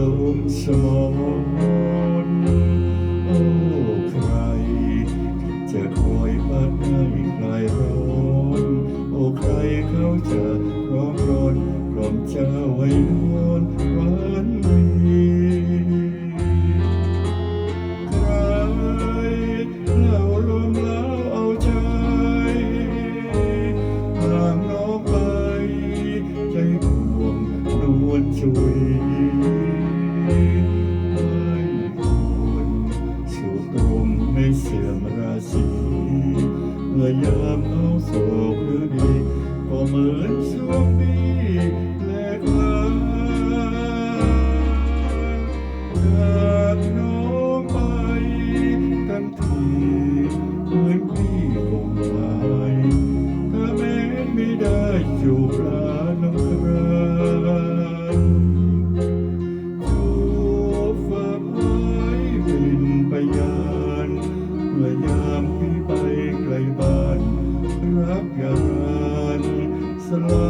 ลมสมอนโอ้ใคร จะคอยพัดให้คลร้อนโอ้ใครเขาจะร้อมรอนกล่อมจ้ไว้นอนหวานวีใครเล่าลมแล้วเอาใจห่างน้องไปใจห่วงรวนช่ย สีเมื่อยา even.